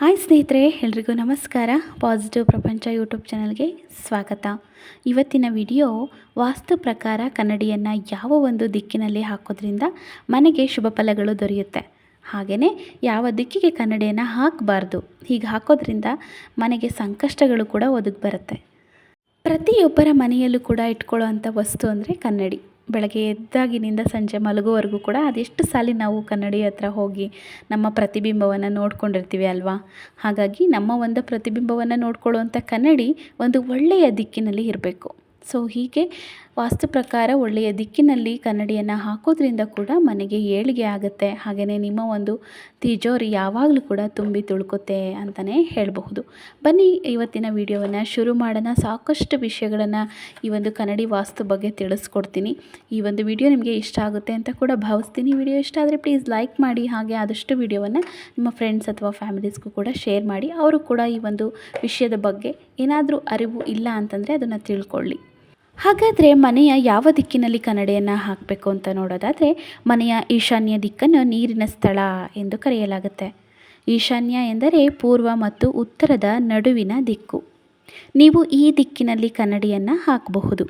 Hi ಸ್ನೇಹಿತರೆ, ಎಲ್ರಿಗೂ ನಮಸ್ಕಾರ. ಪಾಸಿಟಿವ್ ಪ್ರಪಂಚ ಯೂಟ್ಯೂಬ್ ಚಾನಲ್ಗೆ ಸ್ವಾಗತ. ಇವತ್ತಿನ ವಿಡಿಯೋ, ವಾಸ್ತು ಪ್ರಕಾರ ಕನ್ನಡಿಯನ್ನು ಯಾವ ಒಂದು ದಿಕ್ಕಿನಲ್ಲಿ ಹಾಕೋದ್ರಿಂದ ಮನೆಗೆ ಶುಭ ಫಲಗಳು ದೊರೆಯುತ್ತೆ. ಹಾಗೆಯೇ ಯಾವ ದಿಕ್ಕಿಗೆ ಕನ್ನಡಿಯನ್ನು ಹಾಕಬಾರ್ದು, ಹೀಗೆ ಹಾಕೋದ್ರಿಂದ ಮನೆಗೆ ಸಂಕಷ್ಟಗಳು ಕೂಡ ಒದಗಿ ಬರುತ್ತೆ ಪ್ರತಿಯೊಬ್ಬರ ಮನೆಯಲ್ಲೂ ಕೂಡ ಇಟ್ಕೊಳ್ಳೋ ಅಂಥ ವಸ್ತು ಅಂದರೆ ಕನ್ನಡಿ. ಬೆಳಗ್ಗೆ ಎದ್ದಾಗಿನಿಂದ ಸಂಜೆ ಮಲಗುವವರೆಗೂ ಕೂಡ ಅದೆಷ್ಟು ಸಾಲಿ ನಾವು ಕನ್ನಡಿ ಹತ್ರ ಹೋಗಿ ನಮ್ಮ ಪ್ರತಿಬಿಂಬವನ್ನು ನೋಡ್ಕೊಂಡಿರ್ತೀವಿ ಅಲ್ವಾ? ಹಾಗಾಗಿ ನಮ್ಮ ಒಂದು ಪ್ರತಿಬಿಂಬವನ್ನು ನೋಡ್ಕೊಳ್ಳುವಂಥ ಕನ್ನಡಿ ಒಂದು ಒಳ್ಳೆಯ ದಿಕ್ಕಿನಲ್ಲಿ ಇರಬೇಕು. ಸೊ ಹೀಗೆ ವಾಸ್ತು ಪ್ರಕಾರ ಒಳ್ಳೆಯ ದಿಕ್ಕಿನಲ್ಲಿ ಕನ್ನಡಿಯನ್ನು ಹಾಕೋದ್ರಿಂದ ಕೂಡ ಮನೆಗೆ ಏಳಿಗೆ ಆಗುತ್ತೆ. ಹಾಗೆಯೇ ನಿಮ್ಮ ಒಂದು ತಿಜೋರಿ ಯಾವಾಗಲೂ ಕೂಡ ತುಂಬಿ ತುಳ್ಕೊತೆ ಅಂತಲೇ ಹೇಳಬಹುದು. ಬನ್ನಿ, ಇವತ್ತಿನ ವಿಡಿಯೋವನ್ನು ಶುರು ಮಾಡೋಣ. ಸಾಕಷ್ಟು ವಿಷಯಗಳನ್ನು ಈ ಒಂದು ಕನ್ನಡಿ ವಾಸ್ತು ಬಗ್ಗೆ ತಿಳಿಸ್ಕೊಡ್ತೀನಿ. ಈ ಒಂದು ವಿಡಿಯೋ ನಿಮಗೆ ಇಷ್ಟ ಆಗುತ್ತೆ ಅಂತ ಕೂಡ ಭಾವಿಸ್ತೀನಿ. ವಿಡಿಯೋ ಇಷ್ಟ ಆದರೆ ಪ್ಲೀಸ್ ಲೈಕ್ ಮಾಡಿ, ಹಾಗೆ ಆದಷ್ಟು ವಿಡಿಯೋವನ್ನು ನಿಮ್ಮ ಫ್ರೆಂಡ್ಸ್ ಅಥವಾ ಫ್ಯಾಮಿಲೀಸ್ಗೂ ಕೂಡ ಶೇರ್ ಮಾಡಿ. ಅವರು ಕೂಡ ಈ ಒಂದು ವಿಷಯದ ಬಗ್ಗೆ ಏನಾದರೂ ಅರಿವು ಇಲ್ಲ ಅಂತಂದರೆ ಅದನ್ನು ತಿಳ್ಕೊಳ್ಳಿ. ಹಾಗಾದರೆ ಮನೆಯ ಯಾವ ದಿಕ್ಕಿನಲ್ಲಿ ಕನ್ನಡಿಯನ್ನು ಹಾಕಬೇಕು ಅಂತ ನೋಡೋದಾದರೆ ಮನೆಯ ಈಶಾನ್ಯ ದಿಕ್ಕನ್ನು ನೀರಿನ ಸ್ಥಳ ಎಂದು ಕರೆಯಲಾಗುತ್ತೆ. ಈಶಾನ್ಯ ಎಂದರೆ ಪೂರ್ವ ಮತ್ತು ಉತ್ತರದ ನಡುವಿನ ದಿಕ್ಕು. ನೀವು ಈ ದಿಕ್ಕಿನಲ್ಲಿ ಕನ್ನಡಿಯನ್ನು ಹಾಕಬಹುದು.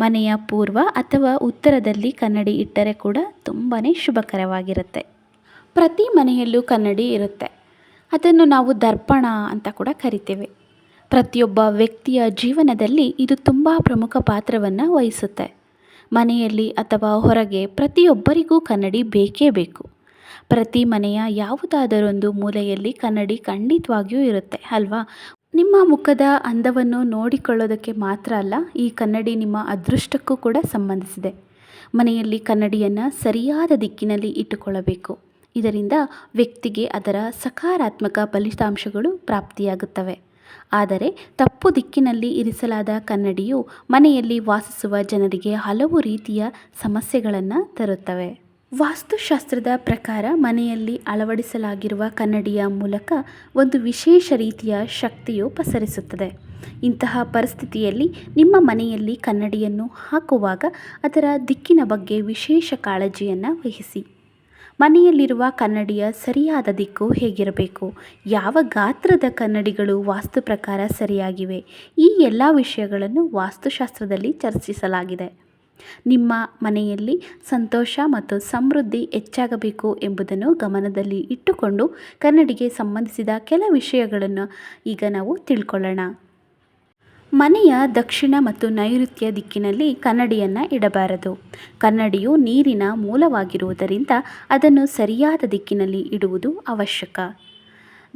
ಮನೆಯ ಪೂರ್ವ ಅಥವಾ ಉತ್ತರದಲ್ಲಿ ಕನ್ನಡಿ ಇಟ್ಟರೆ ಕೂಡ ತುಂಬಾ ಶುಭಕರವಾಗಿರುತ್ತೆ. ಪ್ರತಿ ಮನೆಯಲ್ಲೂ ಕನ್ನಡಿ ಇರುತ್ತೆ. ಅದನ್ನು ನಾವು ದರ್ಪಣ ಅಂತ ಕೂಡ ಕರಿತೇವೆ. ಪ್ರತಿಯೊಬ್ಬ ವ್ಯಕ್ತಿಯ ಜೀವನದಲ್ಲಿ ಇದು ತುಂಬ ಪ್ರಮುಖ ಪಾತ್ರವನ್ನು ವಹಿಸುತ್ತೆ. ಮನೆಯಲ್ಲಿ ಅಥವಾ ಹೊರಗೆ ಪ್ರತಿಯೊಬ್ಬರಿಗೂ ಕನ್ನಡಿ ಬೇಕೇ ಬೇಕು. ಪ್ರತಿ ಮನೆಯ ಯಾವುದಾದರೊಂದು ಮೂಲೆಯಲ್ಲಿ ಕನ್ನಡಿ ಖಂಡಿತವಾಗಿಯೂ ಇರುತ್ತೆ, ಅಲ್ವಾ? ನಿಮ್ಮ ಮುಖದ ಅಂದವನ್ನು ನೋಡಿಕೊಳ್ಳೋದಕ್ಕೆ ಮಾತ್ರ ಅಲ್ಲ, ಈ ಕನ್ನಡಿ ನಿಮ್ಮ ಅದೃಷ್ಟಕ್ಕೂ ಕೂಡ ಸಂಬಂಧಿಸಿದೆ. ಮನೆಯಲ್ಲಿ ಕನ್ನಡಿಯನ್ನು ಸರಿಯಾದ ದಿಕ್ಕಿನಲ್ಲಿ ಇಟ್ಟುಕೊಳ್ಳಬೇಕು. ಇದರಿಂದ ವ್ಯಕ್ತಿಗೆ ಅದರ ಸಕಾರಾತ್ಮಕ ಫಲಿತಾಂಶಗಳು ಪ್ರಾಪ್ತಿಯಾಗುತ್ತವೆ. ಆದರೆ ತಪ್ಪು ದಿಕ್ಕಿನಲ್ಲಿ ಇರಿಸಲಾದ ಕನ್ನಡಿಯು ಮನೆಯಲ್ಲಿ ವಾಸಿಸುವ ಜನರಿಗೆ ಹಲವು ರೀತಿಯ ಸಮಸ್ಯೆಗಳನ್ನು ತರುತ್ತವೆ. ವಾಸ್ತುಶಾಸ್ತ್ರದ ಪ್ರಕಾರ ಮನೆಯಲ್ಲಿ ಅಳವಡಿಸಲಾಗಿರುವ ಕನ್ನಡಿಯ ಮೂಲಕ ಒಂದು ವಿಶೇಷ ರೀತಿಯ ಶಕ್ತಿಯು ಪಸರಿಸುತ್ತದೆ. ಇಂತಹ ಪರಿಸ್ಥಿತಿಯಲ್ಲಿ ನಿಮ್ಮ ಮನೆಯಲ್ಲಿ ಕನ್ನಡಿಯನ್ನು ಹಾಕುವಾಗ ಅದರ ದಿಕ್ಕಿನ ಬಗ್ಗೆ ವಿಶೇಷ ಕಾಳಜಿಯನ್ನು ವಹಿಸಿ. ಮನೆಯಲ್ಲಿರುವ ಕನ್ನಡಿಯ ಸರಿಯಾದ ದಿಕ್ಕು ಹೇಗಿರಬೇಕು? ಯಾವ ಗಾತ್ರದ ಕನ್ನಡಿಗಳು ವಾಸ್ತು ಪ್ರಕಾರ ಸರಿಯಾಗಿವೆ? ಈ ಎಲ್ಲ ವಿಷಯಗಳನ್ನು ವಾಸ್ತುಶಾಸ್ತ್ರದಲ್ಲಿ ಚರ್ಚಿಸಲಾಗಿದೆ. ನಿಮ್ಮ ಮನೆಯಲ್ಲಿ ಸಂತೋಷ ಮತ್ತು ಸಮೃದ್ಧಿ ಹೆಚ್ಚಾಗಬೇಕು ಎಂಬುದನ್ನು ಗಮನದಲ್ಲಿ ಇಟ್ಟುಕೊಂಡು ಕನ್ನಡಿಗೆ ಸಂಬಂಧಿಸಿದ ಕೆಲ ವಿಷಯಗಳನ್ನು ಈಗ ನಾವು ತಿಳ್ಕೊಳ್ಳೋಣ. ಮನೆಯ ದಕ್ಷಿಣ ಮತ್ತು ನೈಋತ್ಯ ದಿಕ್ಕಿನಲ್ಲಿ ಕನ್ನಡಿಯನ್ನು ಇಡಬಾರದು. ಕನ್ನಡಿಯು ನೀರಿನ ಮೂಲವಾಗಿರುವುದರಿಂದ ಅದನ್ನು ಸರಿಯಾದ ದಿಕ್ಕಿನಲ್ಲಿ ಇಡುವುದು ಅವಶ್ಯಕ.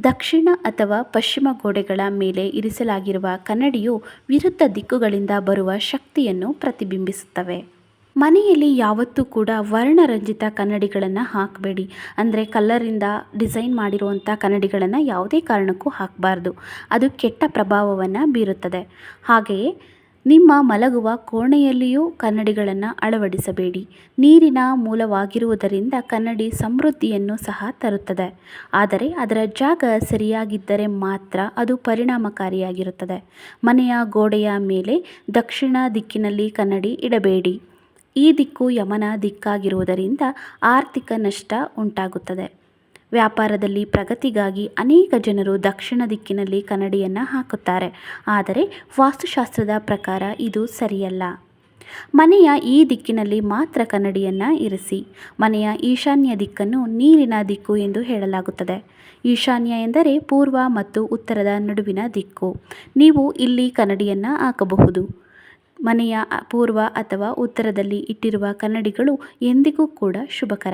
ದಕ್ಷಿಣ ಅಥವಾ ಪಶ್ಚಿಮ ಗೋಡೆಗಳ ಮೇಲೆ ಇರಿಸಲಾಗಿರುವ ಕನ್ನಡಿಯು ವಿರುದ್ಧ ದಿಕ್ಕುಗಳಿಂದ ಬರುವ ಶಕ್ತಿಯನ್ನು ಪ್ರತಿಬಿಂಬಿಸುತ್ತವೆ. ಮನೆಯಲ್ಲಿ ಯಾವತ್ತೂ ಕೂಡ ವರ್ಣರಂಜಿತ ಕನ್ನಡಿಗಳನ್ನು ಹಾಕಬೇಡಿ. ಅಂದರೆ ಕಲ್ಲರಿಂದ ಡಿಸೈನ್ ಮಾಡಿರುವಂಥ ಕನ್ನಡಿಗಳನ್ನು ಯಾವುದೇ ಕಾರಣಕ್ಕೂ ಹಾಕಬಾರ್ದು. ಅದು ಕೆಟ್ಟ ಪ್ರಭಾವವನ್ನು ಬೀರುತ್ತದೆ. ಹಾಗೆಯೇ ನಿಮ್ಮ ಮಲಗುವ ಕೋಣೆಯಲ್ಲಿಯೂ ಕನ್ನಡಿಗಳನ್ನು ಅಳವಡಿಸಬೇಡಿ. ನೀರಿನ ಮೂಲವಾಗಿರುವುದರಿಂದ ಕನ್ನಡಿ ಸಮೃದ್ಧಿಯನ್ನು ಸಹ ತರುತ್ತದೆ. ಆದರೆ ಅದರ ಜಾಗ ಸರಿಯಾಗಿದ್ದರೆ ಮಾತ್ರ ಅದು ಪರಿಣಾಮಕಾರಿಯಾಗಿರುತ್ತದೆ. ಮನೆಯ ಗೋಡೆಯ ಮೇಲೆ ದಕ್ಷಿಣ ದಿಕ್ಕಿನಲ್ಲಿ ಕನ್ನಡಿ ಇಡಬೇಡಿ. ಈ ದಿಕ್ಕು ಯಮನ ದಿಕ್ಕಾಗಿರುವುದರಿಂದ ಆರ್ಥಿಕ ನಷ್ಟ ಉಂಟಾಗುತ್ತದೆ. ವ್ಯಾಪಾರದಲ್ಲಿ ಪ್ರಗತಿಗಾಗಿ ಅನೇಕ ಜನರು ದಕ್ಷಿಣ ದಿಕ್ಕಿನಲ್ಲಿ ಕನ್ನಡಿಯನ್ನು ಹಾಕುತ್ತಾರೆ. ಆದರೆ ವಾಸ್ತುಶಾಸ್ತ್ರದ ಪ್ರಕಾರ ಇದು ಸರಿಯಲ್ಲ. ಮನೆಯ ಈ ದಿಕ್ಕಿನಲ್ಲಿ ಮಾತ್ರ ಕನ್ನಡಿಯನ್ನು ಇರಿಸಿ. ಮನೆಯ ಈಶಾನ್ಯ ದಿಕ್ಕನ್ನು ನೀರಿನ ದಿಕ್ಕು ಎಂದು ಹೇಳಲಾಗುತ್ತದೆ. ಈಶಾನ್ಯ ಎಂದರೆ ಪೂರ್ವ ಮತ್ತು ಉತ್ತರದ ನಡುವಿನ ದಿಕ್ಕು. ನೀವು ಇಲ್ಲಿ ಕನ್ನಡಿಯನ್ನು ಹಾಕಬಹುದು. ಮನೆಯ ಪೂರ್ವ ಅಥವಾ ಉತ್ತರದಲ್ಲಿ ಇಟ್ಟಿರುವ ಕನ್ನಡಿಗಳು ಎಂದಿಗೂ ಕೂಡ ಶುಭಕರ.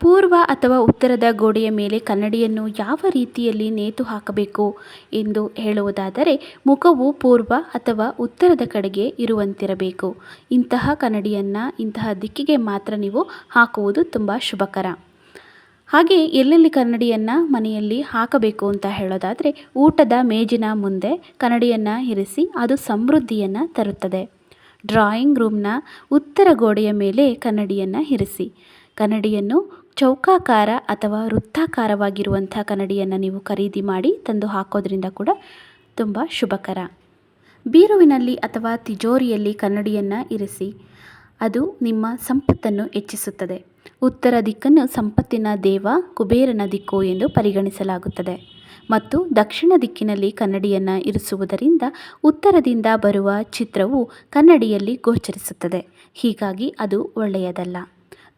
ಪೂರ್ವ ಅಥವಾ ಉತ್ತರದ ಗೋಡೆಯ ಮೇಲೆ ಕನ್ನಡಿಯನ್ನು ಯಾವ ರೀತಿಯಲ್ಲಿ ನೇತು ಹಾಕಬೇಕು ಎಂದು ಹೇಳುವುದಾದರೆ, ಮುಖವು ಪೂರ್ವ ಅಥವಾ ಉತ್ತರದ ಕಡೆಗೆ ಇರುವಂತಿರಬೇಕು. ಇಂತಹ ಕನ್ನಡಿಯನ್ನು ಇಂತಹ ದಿಕ್ಕಿಗೆ ಮಾತ್ರ ನೀವು ಹಾಕುವುದು ತುಂಬ ಶುಭಕರ. ಹಾಗೆ ಎಲ್ಲೆಲ್ಲಿ ಕನ್ನಡಿಯನ್ನು ಮನೆಯಲ್ಲಿ ಹಾಕಬೇಕು ಅಂತ ಹೇಳೋದಾದರೆ ಊಟದ ಮೇಜಿನ ಮುಂದೆ ಕನ್ನಡಿಯನ್ನು ಇರಿಸಿ ಅದು ಸಮೃದ್ಧಿಯನ್ನು ತರುತ್ತದೆ. ಡ್ರಾಯಿಂಗ್ ರೂಮ್ನ ಉತ್ತರ ಗೋಡೆಯ ಮೇಲೆ ಕನ್ನಡಿಯನ್ನು ಇರಿಸಿ. ಕನ್ನಡಿಯನ್ನು ಚೌಕಾಕಾರ ಅಥವಾ ವೃತ್ತಾಕಾರವಾಗಿರುವಂಥ ಕನ್ನಡಿಯನ್ನು ನೀವು ಖರೀದಿ ಮಾಡಿ ತಂದು ಹಾಕೋದ್ರಿಂದ ಕೂಡ ತುಂಬ ಶುಭಕರ. ಬೀರುವಿನಲ್ಲಿ ಅಥವಾ ತಿಜೋರಿಯಲ್ಲಿ ಕನ್ನಡಿಯನ್ನು ಇರಿಸಿ, ಅದು ನಿಮ್ಮ ಸಂಪತ್ತನ್ನು ಹೆಚ್ಚಿಸುತ್ತದೆ. ಉತ್ತರ ದಿಕ್ಕನ್ನು ಸಂಪತ್ತಿನ ದೇವ, ಕುಬೇರನ ದಿಕ್ಕು ಎಂದು ಪರಿಗಣಿಸಲಾಗುತ್ತದೆ. ಮತ್ತು ದಕ್ಷಿಣ ದಿಕ್ಕಿನಲ್ಲಿ ಕನ್ನಡಿಯನ್ನು ಇರಿಸುವುದರಿಂದ ಉತ್ತರದಿಂದ ಬರುವ ಚಿತ್ರವು ಕನ್ನಡಿಯಲ್ಲಿ ಗೋಚರಿಸುತ್ತದೆ. ಹೀಗಾಗಿ ಅದು ಒಳ್ಳೆಯದಲ್ಲ.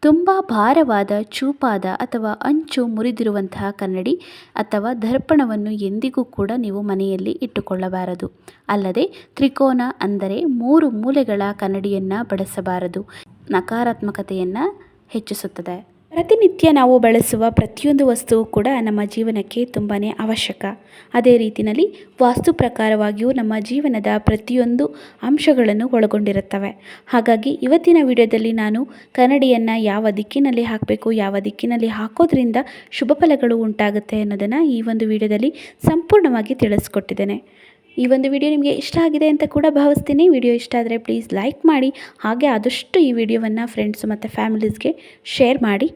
ತುಂಬ ಭಾರವಾದ ಚೂಪಾದ ಅಥವಾ ಅಂಚು ಮುರಿದಿರುವಂತಹ ಕನ್ನಡಿ ಅಥವಾ ದರ್ಪಣವನ್ನು ಎಂದಿಗೂ ಕೂಡ ನೀವು ಮನೆಯಲ್ಲಿ ಇಟ್ಟುಕೊಳ್ಳಬಾರದು. ಅಲ್ಲದೆ ತ್ರಿಕೋನ ಅಂದರೆ ಮೂರು ಮೂಲೆಗಳ ಕನ್ನಡಿಯನ್ನು ಬಳಸಬಾರದು. ನಕಾರಾತ್ಮಕತೆಯನ್ನು ಹೆಚ್ಚಿಸುತ್ತದೆ. ಪ್ರತಿನಿತ್ಯ ನಾವು ಬಳಸುವ ಪ್ರತಿಯೊಂದು ವಸ್ತುವು ಕೂಡ ನಮ್ಮ ಜೀವನಕ್ಕೆ ತುಂಬಾ ಅವಶ್ಯಕ. ಅದೇ ರೀತಿಯಲ್ಲಿ ವಾಸ್ತು ಪ್ರಕಾರವಾಗಿಯೂ ನಮ್ಮ ಜೀವನದ ಪ್ರತಿಯೊಂದು ಅಂಶಗಳನ್ನು ಒಳಗೊಂಡಿರುತ್ತವೆ. ಹಾಗಾಗಿ ಇವತ್ತಿನ ವಿಡಿಯೋದಲ್ಲಿ ನಾನು ಕನ್ನಡಿಯನ್ನು ಯಾವ ದಿಕ್ಕಿನಲ್ಲಿ ಹಾಕಬೇಕು, ಯಾವ ದಿಕ್ಕಿನಲ್ಲಿ ಹಾಕೋದ್ರಿಂದ ಶುಭ ಫಲಗಳು ಉಂಟಾಗುತ್ತೆ ಅನ್ನೋದನ್ನು ಈ ಒಂದು ವಿಡಿಯೋದಲ್ಲಿ ಸಂಪೂರ್ಣವಾಗಿ ತಿಳಿಸ್ಕೊಟ್ಟಿದ್ದೇನೆ. ಈ ಒಂದು ವಿಡಿಯೋ ನಿಮಗೆ ಇಷ್ಟ ಆಗಿದೆ ಅಂತ ಕೂಡ ಭಾವಿಸ್ತೀನಿ. ವಿಡಿಯೋ ಇಷ್ಟ ಆದರೆ ಪ್ಲೀಸ್ ಲೈಕ್ ಮಾಡಿ, ಹಾಗೆ ಆದಷ್ಟು ಈ ವಿಡಿಯೋವನ್ನು ಫ್ರೆಂಡ್ಸು ಮತ್ತು ಫ್ಯಾಮಿಲೀಸ್ಗೆ ಶೇರ್ ಮಾಡಿ.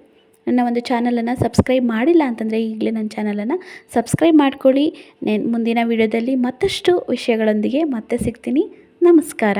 ನನ್ನ ಒಂದು ಚಾನಲನ್ನು ಸಬ್ಸ್ಕ್ರೈಬ್ ಮಾಡಿಲ್ಲ ಅಂತಂದರೆ ಈಗಲೇ ನನ್ನ ಚಾನಲನ್ನು ಸಬ್ಸ್ಕ್ರೈಬ್ ಮಾಡ್ಕೊಳ್ಳಿ. ಮುಂದಿನ ವಿಡಿಯೋದಲ್ಲಿ ಮತ್ತಷ್ಟು ವಿಷಯಗಳೊಂದಿಗೆ ಮತ್ತೆ ಸಿಗ್ತೀನಿ. ನಮಸ್ಕಾರ.